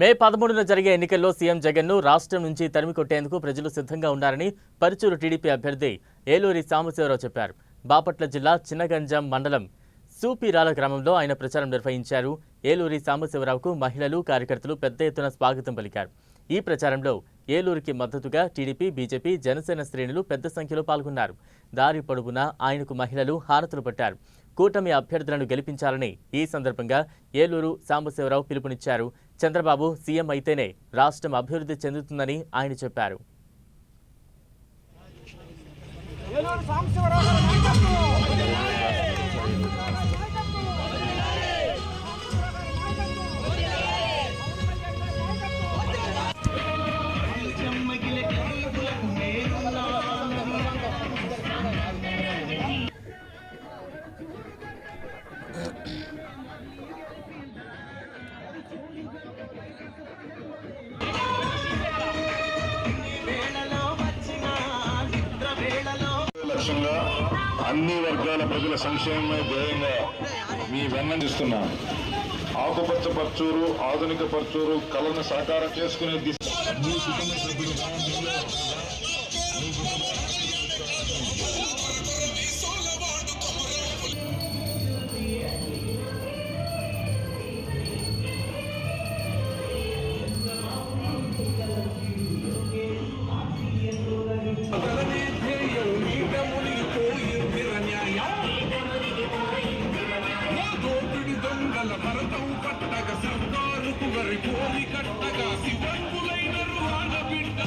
మే పదమూడున జరిగే ఎన్నికల్లో సీఎం జగన్ను రాష్ట్రం నుంచి తరిమి కొట్టేందుకు ప్రజలు సిద్ధంగా ఉన్నారని పరుచూరు టీడీపీ అభ్యర్థి ఏలూరి సాంబశివరావు చెప్పారు. బాపట్ల జిల్లా చిన్నగంజాం మండలం సూపిరాల గ్రామంలో ఆయన ప్రచారం నిర్వహించారు. ఏలూరి సాంబశివరావుకు మహిళలు కార్యకర్తలు పెద్ద ఎత్తున స్వాగతం పలికారు. ఈ ప్రచారంలో ఏలూరుకి మద్దతుగా టీడీపీ బీజేపీ జనసేన శ్రేణులు పెద్ద సంఖ్యలో పాల్గొన్నారు. దారి పొడవునా ఆయనకు మహిళలు హారతులు పట్టారు. కూటమి అభ్యర్థులను గెలిపించాలని ఈ సందర్భంగా ఏలూరు సాంబశివరావు పిలుపునిచ్చారు. చంద్రబాబు సీఎం అయితేనే రాష్ట్రం అభివృద్ధి చెందుతుందని ఆయన చెప్పారు. లక్ష్యంగా అన్ని వర్గాల ప్రజల సంక్షేమమే ధ్యేయంగా మీ వెన్నందిస్తున్నా. ఆకుపచ్చ పర్చూరు ఆధునిక పర్చూరు కళను సాకారం చేసుకునే దిశ. చివరి భూమి కట్టగా శివంతులైన రుహాన బిడ్డ.